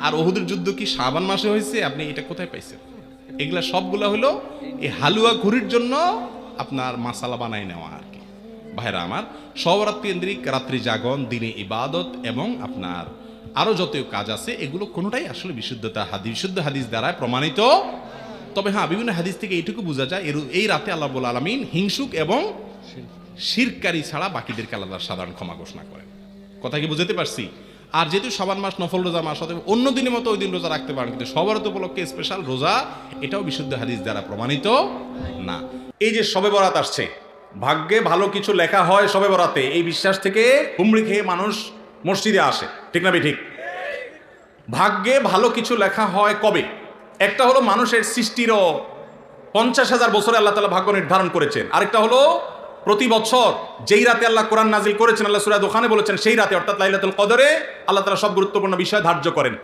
আর ওহুদের যুদ্ধ কি শ্রাবণ মাসে হয়েছে? আপনি এটা কোথায় পাইছেন? এগুলা সবগুলা হলো এই হালুয়া ঘুরির জন্য আপনার মাসালা বানাই নেওয়া আর কি। ভাইরা আমার সবরাত কেন্দ্রিক রাত্রি জাগন দিনে ইবাদত এবং আপনার আরও যত কাজ আছে এগুলো কোনোটাই আসলে বিশুদ্ধতা হাদিস বিশুদ্ধ হাদিস দ্বারা প্রমাণিত। তবে হ্যাঁ বিভিন্ন হাদিস থেকে এইটুকু বোঝা যায় এর- এই রাতে আল্লাহ বল আলমিন হিংসুক এবং শিরকারী। ছাড়া বাকিদেরকে আলাদা সাধারণ ক্ষমা ঘোষণা করেন। কথা কি বুঝতে পারছি? আর যেহেতু সাবান মাস, নফল রোজা মাস, অতএব অন্য দিনের মতো ওই দিন রোজা রাখতে পারেন। কিন্তু সবরত উপলক্ষে স্পেশাল রোজা, এটাও বিশুদ্ধ হাদিস দ্বারা প্রমাণিত না। এই যে সবে বরাত আসছে, ভাগ্যে ভালো কিছু লেখা হয় সবে বরাতে, এই বিশ্বাস থেকে হুমড়ি খেয়ে মানুষ মসজিদে আসে। ঠিক না ঠিক ভাগ্যে ভালো কিছু লেখা হয় কবে? একটা হলো মানুষের সৃষ্টিরও পঞ্চাশ হাজার বছরে আল্লাহ তালা ভাগ্য নির্ধারণ করেছেন। আরেকটা হলো প্রতি বছর যেই রাতে আল্লাহ কোরআন নাজিল করেছেন, আল্লাহ সুরাদ ওখানে বলেছেন, সেই রাতে, অর্থাৎ লাইলাতুল কদরে, আল্লাহ তালা সব গুরুত্বপূর্ণ বিষয় ধার্য করেন।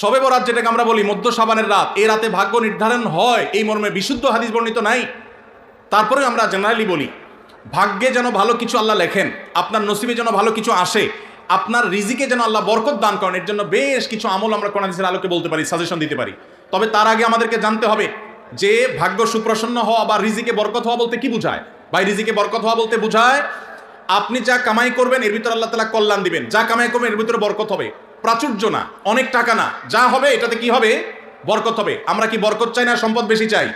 সবে বরাত যেটাকে আমরা বলি মধ্য সাবানের রাত, এই রাতে ভাগ্য নির্ধারণ হয়, এই মর্মে বিশুদ্ধ হাদিস বর্ণিত নাই। তারপরে আমরা জেনারেলি বলি, ভাগ্যে যেন ভালো কিছু আল্লাহ লেখেন, আপনার নসিবে যেন ভালো কিছু আসে, আপনার রিজিকে যেন আল্লাহ বরকত দান করেন, এর জন্য বেশ কিছু আমল আমরা কোরআন হাদিসের আলোকে বলতে পারি সাজেশন দিতে পারি। তবে তার আগে আমাদেরকে জানতে হবে যে ভাগ্য সুপ্রসন্ন হওয়া বা রিজিকে বরকত হওয়া বলতে কি বোঝায়? এই রিজিকে বরকত হওয়া বলতে বোঝায়, আপনি যা কামাই করবেন, এর ভিতরে আল্লাহ তালা কল্যাণ দিবেন। যা কামাই করবেন, এর ভিতরে বরকত হবে। প্রাচুর্য না, অনেক টাকা না। যা হবে, এটাতে কি হবে? বরকত হবে। আমরা কি বরকত চাই না সম্পদ বেশি চাই?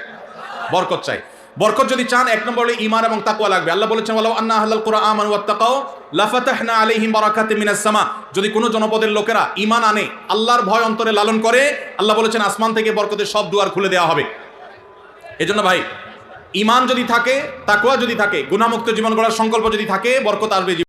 বরকত চাই। বরকত যদি চান, এক নম্বর ইমান এবং তাকওয়া লাগবে। আল্লাহ বলেছেন, ওয়ালাউ আন্না আহলাল কুরআন আমানু ওয়াত্তাকাও লাফাতাহনা আলাইহিম বারাকাতিম মিনাস সামা। যদি কোনো জনপদের লোকেরা ইমান আনে, আল্লাহর ভয় অন্তরে লালন করে, আল্লাহ বলেছেন, আসমান থেকে বরকতের সব দুয়ার খুলে দেওয়া হবে। এজন্য ভাই ইমান যদি থাকে তাকুয়া যদি থাকে গুণামুক্ত জীবন গড়ার সংকল্প যদি থাকে বরকত আসবে